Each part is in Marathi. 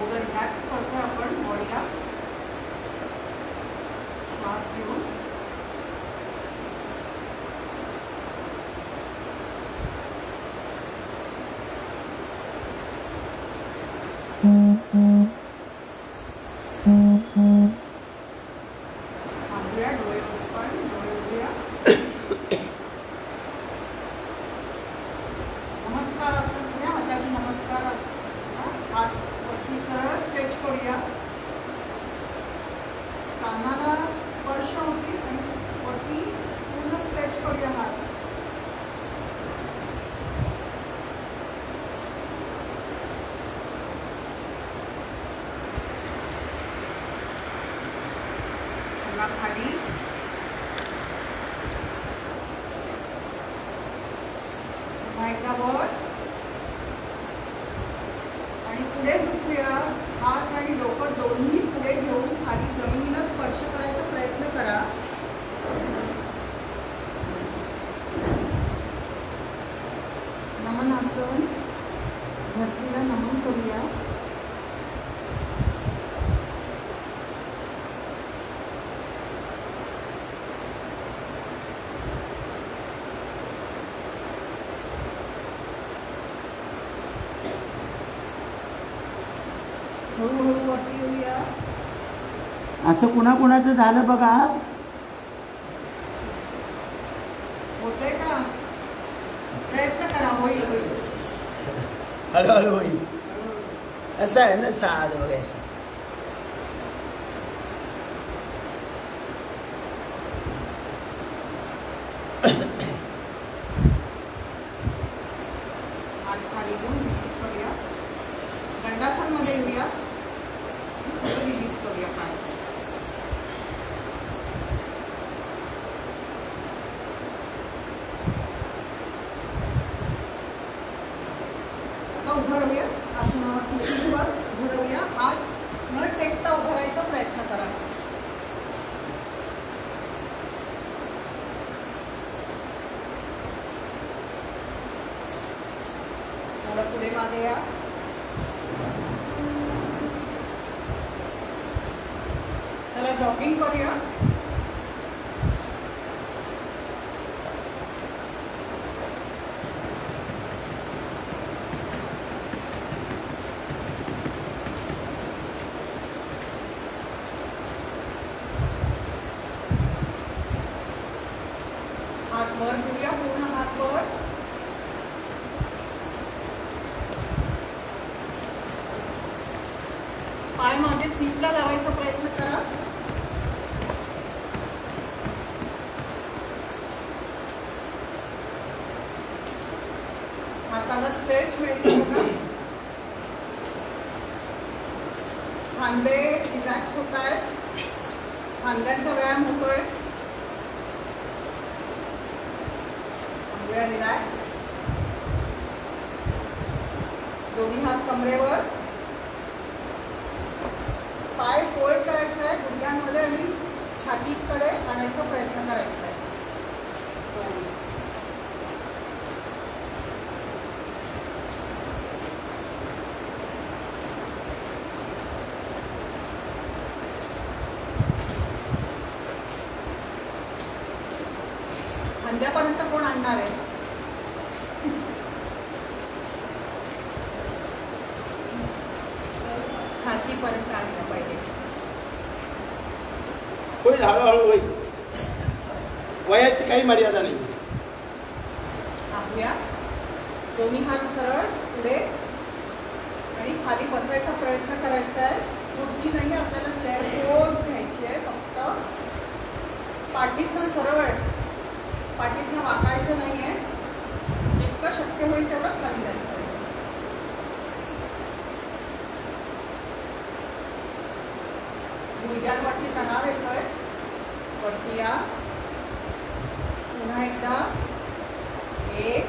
ओव्हर आपण बॉडीला श्वास घेऊन. असं कुणाकुणाचं झालं बघा. होतंय का? प्रयत्न करा होईल होईल. हळूहळू होईल. असं आहे ना साध बघायचं. हात Ça, स्ट्रेच मिळतो बघा खांदे रिलॅक्स होत आहेत खांद्यांचा व्यायाम होतोय थांबूया रिलॅक्स दोन्ही हात कमरेवर पाय फोल्ड करायचा आहे गुडघ्यांमध्ये आणि छातीकडे आणायचा प्रयत्न करायचा आहे खांद्यापर्यंत कोण आणणार आहे छातीपर्यंत आणलं पाहिजे होईल हळूहळू होईल. वयाची काही मर्यादा नाही. दोन्ही हात सरळ पुढे. आणि खाली बसायचा प्रयत्न करायचा आहे. पुढची नाही आपल्याला चेअर क्लोज घ्यायची आहे फक्त. पाठीतनं सरळ. पाठीतनं वाकायचं नाही आहे. जितकं शक्य होईल तेवढं खाली जायचं आहे. गुडघ्यांवरती तणाव येतो. वरती या. पुन्हा एकदा. एक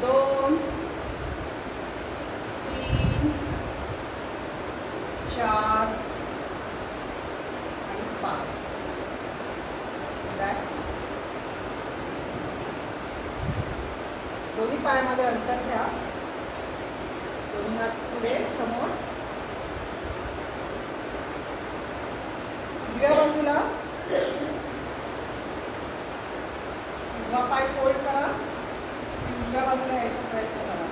दोन तीन चार आणि पाच. दोन्ही पायामध्ये अंतर घ्या. दोन्ही हात पुढे समोर उजव्या बाजूला उजवा पाय फोल्ड करा आणि उजव्या बाजूला यायचा प्रयत्न करा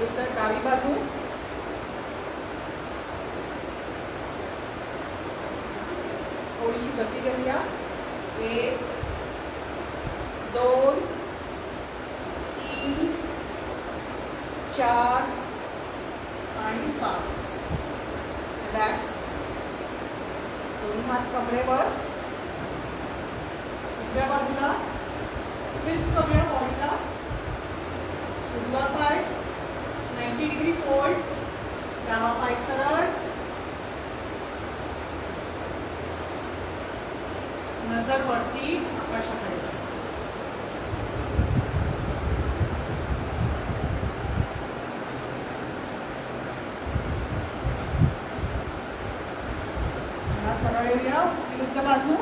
विरुद्ध डावी बाजू. थोडीशी गती घेऊया एक दोन तीन चार सरळ येऊया विरुद्ध बाजू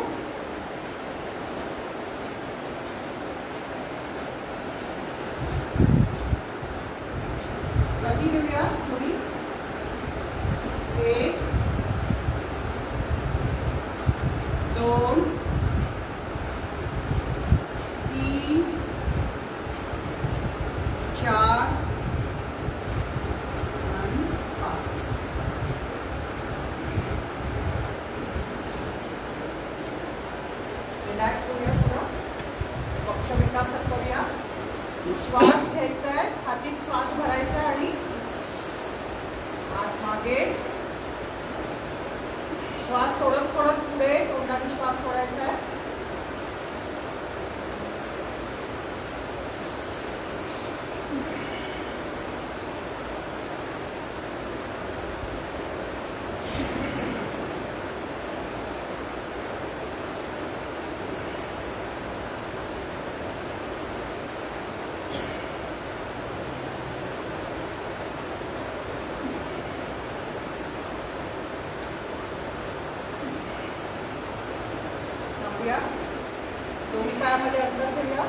दोन्ही पायामध्ये अंतर ठेवूया.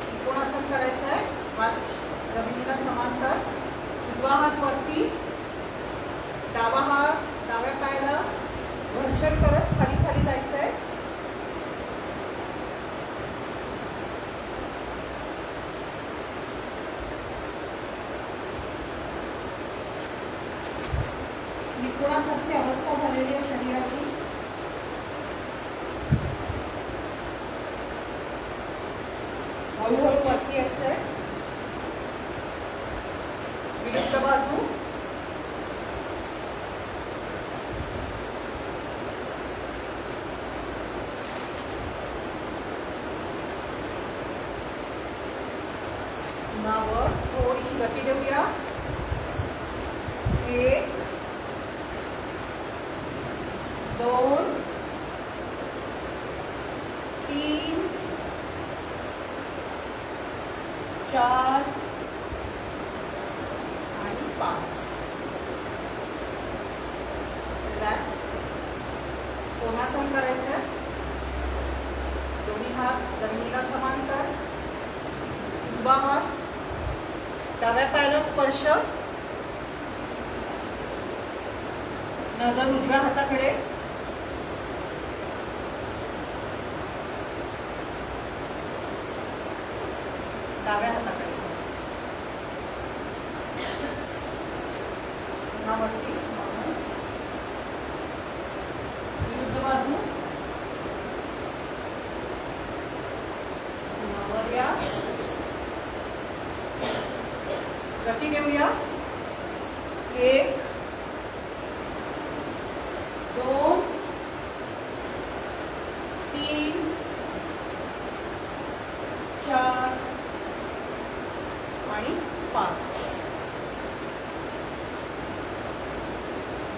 त्रिकोणासन करायचं आहे. वाच जमिनीला समांतर. उजवा हात वरती. डावा हात डाव्या पायाला घर्षण करत खाली खाली जायचंय त्रिकोणासारखी अवस्था झालेली आहे. गती देऊया. एक दोन वर्ष. माझा उजव्या हाताकडे.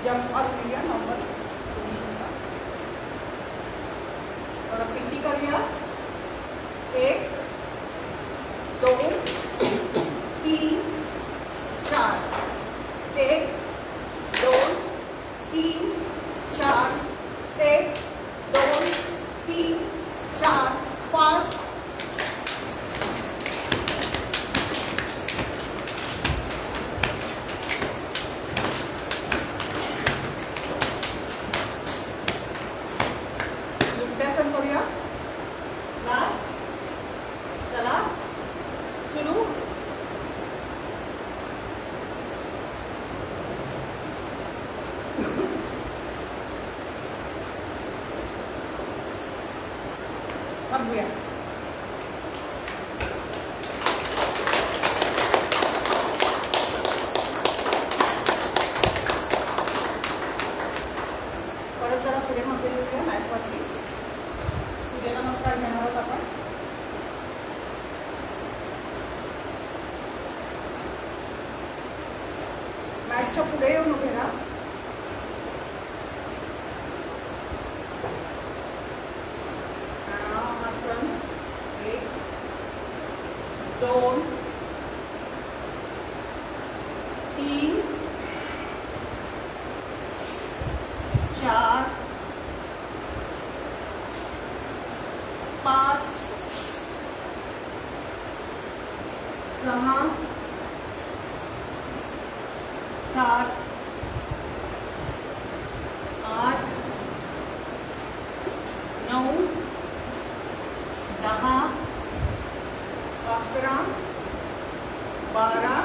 जम्प लिया नंबर और अब पिटी कर लिया एक दोन दोन तीन चार पाच सहा सात आठ नऊ दहा अकरा बारा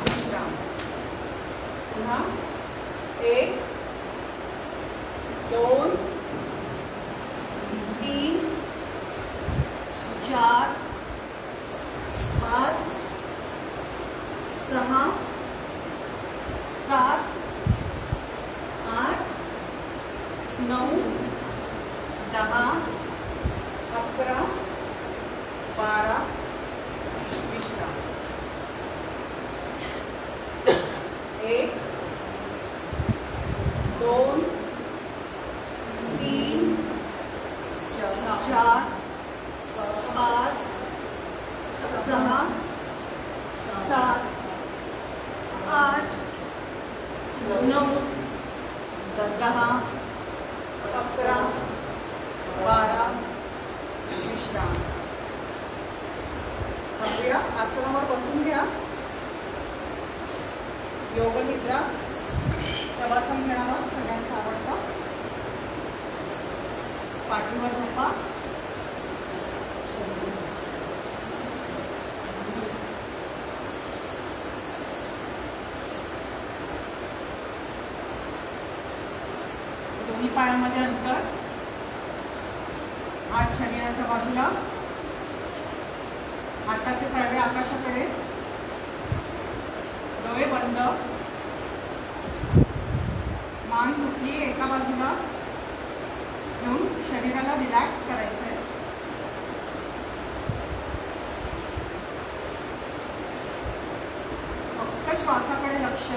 विश्राम पुन्हा एक दोन तीन चार पाच सहा सात आठ नऊ दहा अकरा बारा विश्राम एक दोन तीन चार पाच सहा सात आठ नऊ दहा अकरा बारा विश्राम आपल्या आसनावर बसून घ्या. योग निद्रा शवासन घेणारा सगळ्यांचा आवडता. पाठीवर झोपा. एका बाजूला घेऊन शरीराला रिलॅक्स करायचं आहे फक्त श्वासाकडे लक्ष.